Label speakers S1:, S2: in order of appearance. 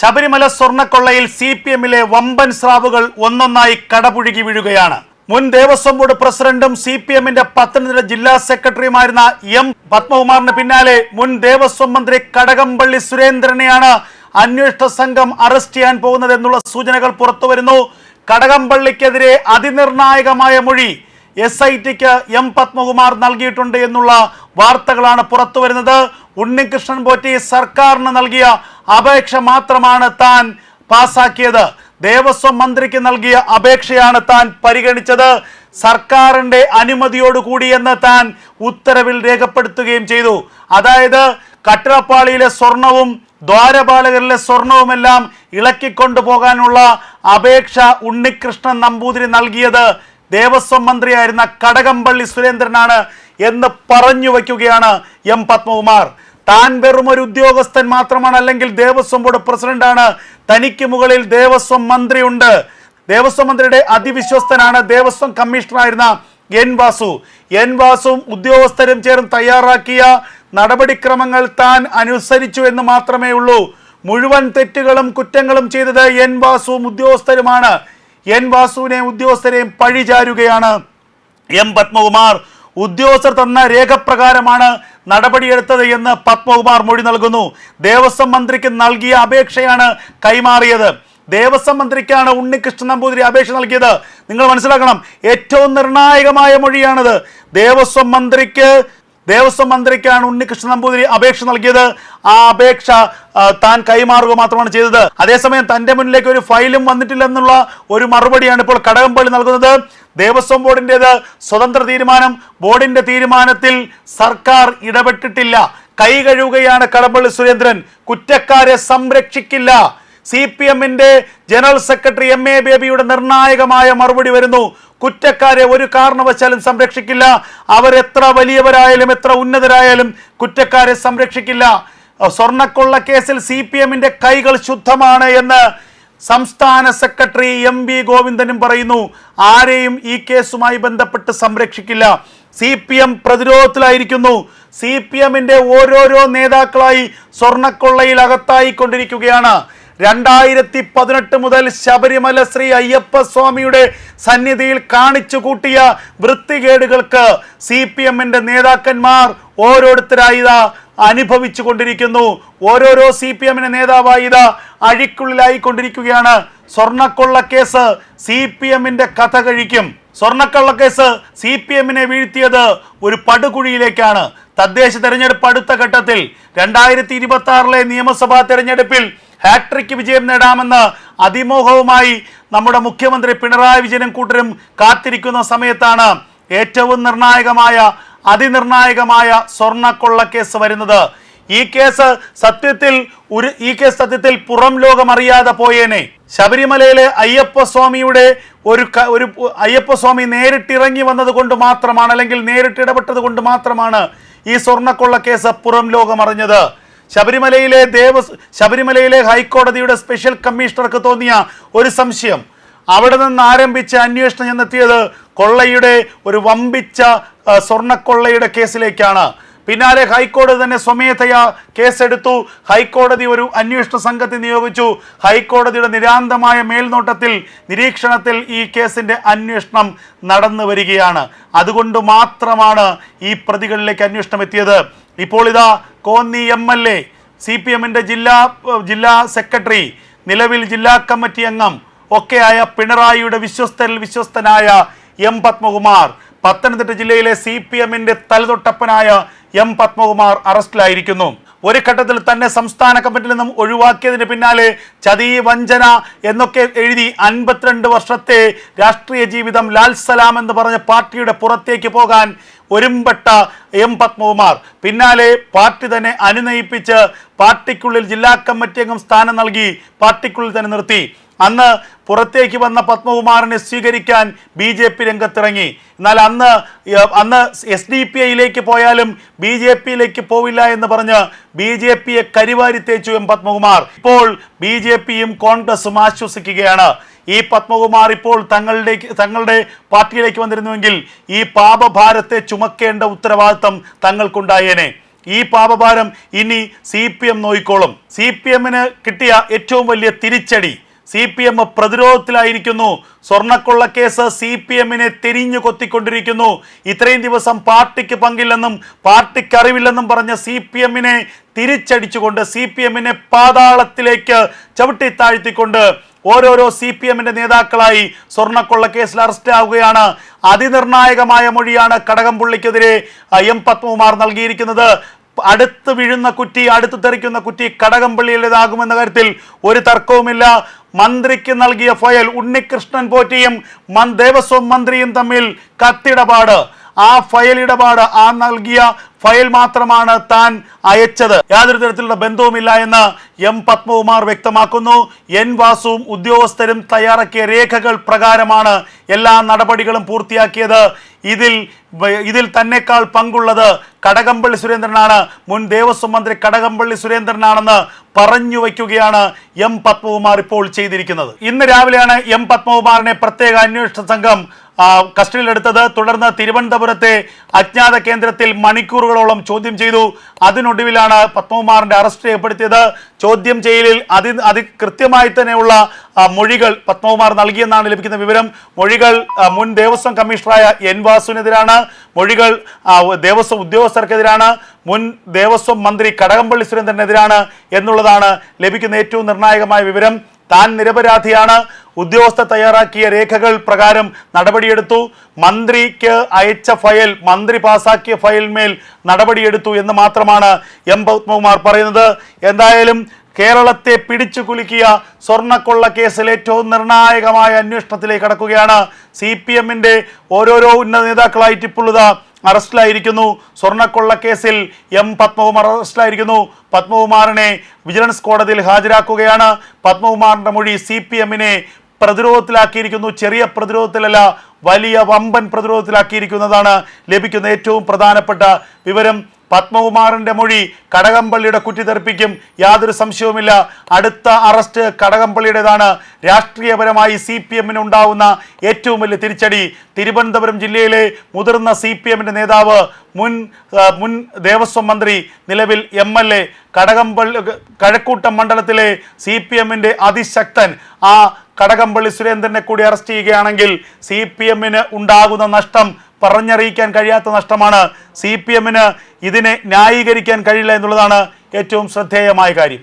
S1: Sabarimala സ്വർണക്കൊള്ളയിൽ C P എമ്മിലെ വമ്പൻ സ്രാവുകൾ ഒന്നൊന്നായി കടപുഴുകി വീഴുകയാണ്. മുൻ ദേവസ്വം ബോർഡ് പ്രസിഡന്റും സി പി എമ്മിന്റെ പത്തനംതിട്ട ജില്ലാ സെക്രട്ടറിയുമായിരുന്ന എം പത്മകുമാറിന് പിന്നാലെ മുൻ ദേവസ്വം മന്ത്രി കടകംപള്ളി സുരേന്ദ്രനെയാണ് അന്വേഷണ സംഘം അറസ്റ്റ് ചെയ്യാൻ പോകുന്നത് എന്നുള്ള സൂചനകൾ പുറത്തുവരുന്നു കടകംപള്ളിക്കെതിരെ അതിനിർണായകമായ മൊഴി എസ് ഐ ടിക്ക് എം പത്മകുമാർ നൽകിയിട്ടുണ്ട് എന്നുള്ള വാർത്തകളാണ് പുറത്തുവരുന്നത് ഉണ്ണികൃഷ്ണൻ പോറ്റി സർക്കാരിന് നൽകിയ അപേക്ഷ മാത്രമാണ് താൻ പാസാക്കിയത് ദേവസ്വം മന്ത്രിക്ക് നൽകിയ അപേക്ഷയാണ് താൻ പരിഗണിച്ചത്. സർക്കാരിന്റെ അനുമതിയോടുകൂടി എന്ന് താൻ ഉത്തരവിൽ രേഖപ്പെടുത്തുകയും ചെയ്തു. അതായത് കട്ടിളപ്പാളിയിലെ സ്വർണവും ദ്വാരപാലകരിലെ സ്വർണവുമെല്ലാം ഇളക്കിക്കൊണ്ടു പോകാനുള്ള അപേക്ഷ ഉണ്ണികൃഷ്ണൻ നമ്പൂതിരി നൽകിയത്. ദേവസ്വം മന്ത്രിയായിരുന്ന കടകംപള്ളി സുരേന്ദ്രനാണ് എന്ന് പറഞ്ഞു വയ്ക്കുകയാണ് എം പത്മകുമാർ. താൻ വെറും ഒരു ഉദ്യോഗസ്ഥൻ മാത്രമാണ് അല്ലെങ്കിൽ ദേവസ്വം ബോർഡ് പ്രസിഡന്റാണ്. തനിക്ക് മുകളിൽ ദേവസ്വം മന്ത്രിയുണ്ട്. ദേവസ്വം മന്ത്രിയുടെ അതിവിശ്വസ്തനാണ് ദേവസ്വം കമ്മീഷണറായിരുന്ന എൻ വാസു. എൻ വാസുവും ഉദ്യോഗസ്ഥരും ചേർന്ന് തയ്യാറാക്കിയ നടപടിക്രമങ്ങൾ താൻ അനുസരിച്ചു എന്ന് മാത്രമേ ഉള്ളൂ. മുഴുവൻ തെറ്റുകളും കുറ്റങ്ങളും ചെയ്തത് എൻ വാസുവും ഉദ്യോഗസ്ഥരുമാണ്. എൻ വാസുവിനെ ഉദ്യോഗസ്ഥരെയും പഴിചാരുകയാണ് എം പത്മകുമാർ. ഉദ്യോഗസ്ഥർ തന്ന രേഖപ്രകാരമാണ് നടപടിയെടുത്തത് എന്ന് പത്മകുമാർ മൊഴി നൽകുന്നു. ദേവസ്വം മന്ത്രിക്ക് നൽകിയ അപേക്ഷയാണ് കൈമാറിയത്. ദേവസ്വം മന്ത്രിക്കാണ് ഉണ്ണികൃഷ്ണൻ നമ്പൂതിരി അപേക്ഷ നൽകിയത്. നിങ്ങൾ മനസ്സിലാക്കണം ഏറ്റവും നിർണായകമായ മൊഴിയാണത്. ദേവസ്വം മന്ത്രിക്ക് ദേവസ്വം മന്ത്രിക്കാണ് ഉണ്ണികൃഷ്ണൻ നമ്പൂതിരി അപേക്ഷ നൽകിയത്. ആ അപേക്ഷ താൻ കൈമാറുക മാത്രമാണ് ചെയ്തത്. അതേസമയം തന്റെ മുന്നിലേക്ക് ഒരു ഫയലും വന്നിട്ടില്ലെന്നുള്ള ഒരു മറുപടിയാണ് ഇപ്പോൾ കടകംപള്ളി നൽകുന്നത്. ദേവസ്വം ബോർഡിന്റെത് സ്വതന്ത്ര തീരുമാനം. ബോർഡിന്റെ തീരുമാനത്തിൽ സർക്കാർ ഇടപെട്ടിട്ടില്ല. കൈ കഴുകുകയാണ് കടമ്പള്ളി സുരേന്ദ്രൻ. കുറ്റക്കാരെ സംരക്ഷിക്കില്ല. സി പി എമ്മിന്റെ ജനറൽ സെക്രട്ടറി എം എ ബേബിയുടെ നിർണായകമായ മറുപടി വരുന്നു. കുറ്റക്കാരെ ഒരു കാരണവശാലും സംരക്ഷിക്കില്ല. അവരെത്ര വലിയവരായാലും എത്ര ഉന്നതരായാലും കുറ്റക്കാരെ സംരക്ഷിക്കില്ല. സ്വർണക്കൊള്ള കേസിൽ സി പി എമ്മിന്റെ കൈകൾ ശുദ്ധമാണ് എന്ന് സംസ്ഥാന സെക്രട്ടറി എം വി ഗോവിന്ദനും പറയുന്നു. ആരെയും ഈ കേസുമായി ബന്ധപ്പെട്ട് സംരക്ഷിക്കില്ല. സി പി എം പ്രതിരോധത്തിലായിരിക്കുന്നു. സി പി എമ്മിന്റെ ഓരോരോ നേതാക്കളായി സ്വർണക്കൊള്ളയിൽ അകത്തായിക്കൊണ്ടിരിക്കുകയാണ്. രണ്ടായിരത്തി പതിനെട്ട് മുതൽ ശബരിമല ശ്രീ അയ്യപ്പ സ്വാമിയുടെ സന്നിധിയിൽ കാണിച്ചു കൂട്ടിയ വൃത്തികേടുകൾക്ക് സി പി എമ്മിന്റെ നേതാക്കന്മാർ ഓരോരുത്തരായി അനുഭവിച്ചു കൊണ്ടിരിക്കുന്നു. ഓരോരോ സി പി എമ്മിന്റെ നേതാവായി ഇതാ അഴിക്കുള്ളിലായിക്കൊണ്ടിരിക്കുകയാണ്. സ്വർണക്കൊള്ള കേസ് സി പി എമ്മിന്റെ കഥ കഴിക്കും. സ്വർണക്കള്ള കേസ് സി പി എമ്മിനെ വീഴ്ത്തിയത് ഒരു പടുകുഴിയിലേക്കാണ്. തദ്ദേശ തെരഞ്ഞെടുപ്പ് അടുത്ത ഘട്ടത്തിൽ രണ്ടായിരത്തി ഇരുപത്തി ആറിലെ നിയമസഭാ തെരഞ്ഞെടുപ്പിൽ ഹാട്രിക് വിജയം നേടാമെന്ന് അതിമോഹവുമായി നമ്മുടെ മുഖ്യമന്ത്രി പിണറായി വിജയനും കൂട്ടരും കാത്തിരിക്കുന്ന സമയത്താണ് ഏറ്റവും നിർണായകമായ അതിനിർണായകമായ സ്വർണക്കൊള്ള കേസ് വരുന്നത്. ഈ കേസ് സത്യത്തിൽ ഒരു ഈ കേസ് സത്യത്തിൽ പുറം ലോകം അറിയാതെ പോയേനെ. ശബരിമലയിലെ അയ്യപ്പ സ്വാമിയുടെ ഒരു ഒരു അയ്യപ്പസ്വാമി നേരിട്ടിറങ്ങി വന്നത് കൊണ്ട് മാത്രമാണ് അല്ലെങ്കിൽ നേരിട്ട് ഇടപെട്ടത് കൊണ്ട് മാത്രമാണ് ഈ സ്വർണക്കൊള്ള കേസ് പുറം ലോകം അറിഞ്ഞത് ശബരിമലയിലെ ദേവ ശബരിമലയിലെ ഹൈക്കോടതിയുടെ സ്പെഷ്യൽ കമ്മീഷണർക്ക് തോന്നിയ ഒരു സംശയം. അവിടെ നിന്ന് ആരംഭിച്ച അന്വേഷണം ചെന്നെത്തിയത് കൊള്ളയുടെ ഒരു വമ്പിച്ച സ്വർണക്കൊള്ളയുടെ കേസിലേക്കാണ്. പിന്നാലെ ഹൈക്കോടതി തന്നെ സ്വമേധയാ കേസെടുത്തു. ഹൈക്കോടതി ഒരു അന്വേഷണ സംഘത്തെ നിയോഗിച്ചു. ഹൈക്കോടതിയുടെ നിരാന്തമായ മേൽനോട്ടത്തിൽ നിരീക്ഷണത്തിൽ ഈ കേസിന്റെ അന്വേഷണം നടന്നു വരികയാണ്. അതുകൊണ്ട് മാത്രമാണ് ഈ പ്രതികളിലേക്ക് അന്വേഷണം എത്തിയത്. ഇപ്പോൾ ഇതാ Konni M L A C P എമ്മിന്റെ ജില്ലാ ജില്ലാ സെക്രട്ടറി നിലവിൽ ജില്ലാ കമ്മിറ്റി അംഗം ഒക്കെയായ പിണറായിയുടെ വിശ്വസ്തരിൽ വിശ്വസ്തനായ എം പത്മകുമാർ. പത്തനംതിട്ട ജില്ലയിലെ സി പി എമ്മിന്റെ തലതൊട്ടപ്പനായ എം പത്മകുമാർ അറസ്റ്റിലായിരിക്കുന്നു. ഒരു ഘട്ടത്തിൽ തന്നെ സംസ്ഥാന കമ്മിറ്റിയിൽ നിന്നും ഒഴിവാക്കിയതിന് പിന്നാലെ ചതി വഞ്ചന എന്നൊക്കെ എഴുതി അൻപത്തിരണ്ട് വർഷത്തെ രാഷ്ട്രീയ ജീവിതം ലാൽ സലാം എന്ന് പറഞ്ഞ പാർട്ടിയുടെ പുറത്തേക്ക് പോകാൻ ഒരുമ്പെട്ട എം പത്മകുമാർ. പിന്നാലെ പാർട്ടി തന്നെ അനുനയിപ്പിച്ച് പാർട്ടിക്കുള്ളിൽ ജില്ലാ കമ്മിറ്റി അംഗം സ്ഥാനം നൽകി പാർട്ടിക്കുള്ളിൽ തന്നെ നിർത്തി. അന്ന് പുറത്തേക്ക് വന്ന പത്മകുമാറിനെ സ്വീകരിക്കാൻ ബി ജെ പി രംഗത്തിറങ്ങി. എന്നാൽ അന്ന് അന്ന് എസ് ഡി പി ഐയിലേക്ക് പോയാലും ബി ജെ പിയിലേക്ക് പോവില്ല എന്ന് പറഞ്ഞ് ബി ജെ പിയെ കരിവാരി തേച്ചു എം പത്മകുമാർ. ഇപ്പോൾ ബി ജെ പിയും കോൺഗ്രസും ആശ്വസിക്കുകയാണ്. ഈ പത്മകുമാർ ഇപ്പോൾ തങ്ങളുടെ തങ്ങളുടെ പാർട്ടിയിലേക്ക് വന്നിരുന്നുവെങ്കിൽ ഈ പാപഭാരത്തെ ചുമക്കേണ്ട ഉത്തരവാദിത്തം തങ്ങൾക്കുണ്ടായേനെ. ഈ പാപഭാരം ഇനി സി പി എം നോയിക്കോളും. സി പി എമ്മിന് കിട്ടിയ ഏറ്റവും വലിയ തിരിച്ചടി സി പി എം പ്രതിരോധത്തിലായിരിക്കുന്നു. സ്വർണക്കൊള്ള കേസ് സി പി എമ്മിനെ തിരിഞ്ഞു കൊത്തിക്കൊണ്ടിരിക്കുന്നു. ഇത്രയും ദിവസം പാർട്ടിക്ക് പങ്കില്ലെന്നും പാർട്ടിക്ക് അറിവില്ലെന്നും പറഞ്ഞ സി പി എമ്മിനെ തിരിച്ചടിച്ചുകൊണ്ട് സി പി എമ്മിനെ പാതാളത്തിലേക്ക് ചവിട്ടി താഴ്ത്തിക്കൊണ്ട് ഓരോരോ സി പി എമ്മിന്റെ നേതാക്കളായി സ്വർണക്കൊള്ള കേസിൽ അറസ്റ്റ് ആവുകയാണ്. അതിനിർണായകമായ മൊഴിയാണ് കടകംപുള്ളിക്കെതിരെ എം പത്മകുമാർ നൽകിയിരിക്കുന്നത്. അടുത്ത് വീഴുന്ന കുറ്റി അടുത്ത് തെറിക്കുന്ന കുറ്റി കടകംപള്ളിയുടേതാകുമെന്ന കാര്യത്തിൽ ഒരു തർക്കവുമില്ല. മന്ത്രിക്ക് നൽകിയ ഫയൽ ഉണ്ണികൃഷ്ണൻ പോറ്റിയും ദേവസ്വം മന്ത്രിയും തമ്മിൽ കത്തിടപാട്. ആ ഫയൽ ഇടപാട് ആ നൽകിയ ഫയൽ മാത്രമാണ് താൻ അയച്ചത്. യാതൊരു തരത്തിലുള്ള ബന്ധവുമില്ല എന്ന് എം പത്മകുമാർ വ്യക്തമാക്കുന്നു. എൻ വാസുവും ഉദ്യോഗസ്ഥരും തയ്യാറാക്കിയ രേഖകൾ പ്രകാരമാണ് എല്ലാ നടപടികളും പൂർത്തിയാക്കിയത്. ഇതിൽ ഇതിൽ തന്നെക്കാൾ പങ്കുള്ളത് കടകംപള്ളി സുരേന്ദ്രനാണ്. മുൻ ദേവസ്വം മന്ത്രി കടകംപള്ളി സുരേന്ദ്രനാണെന്ന് പറഞ്ഞു വയ്ക്കുകയാണ് എം പത്മകുമാർ ഇപ്പോൾ ചെയ്തിരിക്കുന്നത്. ഇന്ന് രാവിലെയാണ് എം പത്മകുമാറിനെ പ്രത്യേക അന്വേഷണ സംഘം കസ്റ്റഡിയിലെടുത്തത്. തുടർന്ന് തിരുവനന്തപുരത്തെ അജ്ഞാത കേന്ദ്രത്തിൽ മണിക്കൂറുകളോളം ചോദ്യം ചെയ്തു. അതിനൊടുവിലാണ് പത്മകുമാറിന്റെ അറസ്റ്റ് ചെയ്യപ്പെടുത്തിയത് ചോദ്യം ചെയ്യലിൽ അതി അതി കൃത്യമായി തന്നെയുള്ള മൊഴികൾ പത്മകുമാർ നൽകിയെന്നാണ് ലഭിക്കുന്ന വിവരം. മൊഴികൾ മുൻ ദേവസ്വം കമ്മീഷണറായ എൻ വാസുവിനെതിരാണ്. മൊഴികൾ ദേവസ്വം ഉദ്യോഗസ്ഥർക്കെതിരാണ്. മുൻ ദേവസ്വം മന്ത്രി കടകംപള്ളി സുരേന്ദ്രനെതിരാണ് എന്നുള്ളതാണ് ലഭിക്കുന്ന ഏറ്റവും നിർണായകമായ വിവരം. താൻ നിരപരാധിയാണ്. ഉദ്യോഗസ്ഥ തയ്യാറാക്കിയ രേഖകൾ പ്രകാരം നടപടിയെടുത്തു. മന്ത്രിക്ക് അയച്ച ഫയൽ മന്ത്രി പാസാക്കിയ ഫയലിന്മേൽ നടപടിയെടുത്തു എന്ന് മാത്രമാണ് എം പത്മകുമാർ പറയുന്നത്. എന്തായാലും കേരളത്തെ പിടിച്ചു കുലുക്കിയ സ്വർണക്കൊള്ള കേസിൽ ഏറ്റവും നിർണായകമായ അന്വേഷണത്തിലേക്ക് കടക്കുകയാണ്. സി പി എമ്മിന്റെ ഓരോരോ ഉന്നത ഇപ്പോഴുള്ള അറസ്റ്റിലായിരിക്കുന്നു. സ്വർണക്കൊള്ളക്കേസിൽ എം പത്മകുമാർ അറസ്റ്റിലായിരിക്കുന്നു. പത്മകുമാറിനെ വിജിലൻസ് കോടതിയിൽ ഹാജരാക്കുകയാണ്. പത്മകുമാറിന്റെ മൊഴി സി പി എമ്മിനെ പ്രതിരോധത്തിലാക്കിയിരിക്കുന്നു. ചെറിയ പ്രതിരോധത്തിലല്ല വലിയ വമ്പൻ പ്രതിരോധത്തിലാക്കിയിരിക്കുന്നതാണ് ലഭിക്കുന്ന ഏറ്റവും പ്രധാനപ്പെട്ട വിവരം. പത്മകുമാറിന്റെ മൊഴി കടകംപള്ളിയുടെ കുറ്റി തെറിപ്പിക്കും. യാതൊരു സംശയവുമില്ല. അടുത്ത അറസ്റ്റ് കടകംപള്ളിയുടേതാണ്. രാഷ്ട്രീയപരമായി സി പി എമ്മിന് ഉണ്ടാവുന്ന ഏറ്റവും വലിയ തിരിച്ചടി. തിരുവനന്തപുരം ജില്ലയിലെ മുതിർന്ന സി പി എമ്മിന്റെ നേതാവ് മുൻ മുൻ ദേവസ്വം മന്ത്രി നിലവിൽ M L A Kadakampally Kazhakkoottam മണ്ഡലത്തിലെ സി പി എമ്മിന്റെ അതിശക്തൻ ആ കടകംപള്ളി സുരേന്ദ്രനെ കൂടി അറസ്റ്റ് ചെയ്യുകയാണെങ്കിൽ സി പി എമ്മിന് ഉണ്ടാകുന്ന നഷ്ടം പറഞ്ഞറിയിക്കാൻ കഴിയാത്ത നഷ്ടമാണ് സി പി എമ്മിന് ഇതിനെ ന്യായീകരിക്കാൻ കഴിയില്ല എന്നുള്ളതാണ് ഏറ്റവും ശ്രദ്ധേയമായ കാര്യം.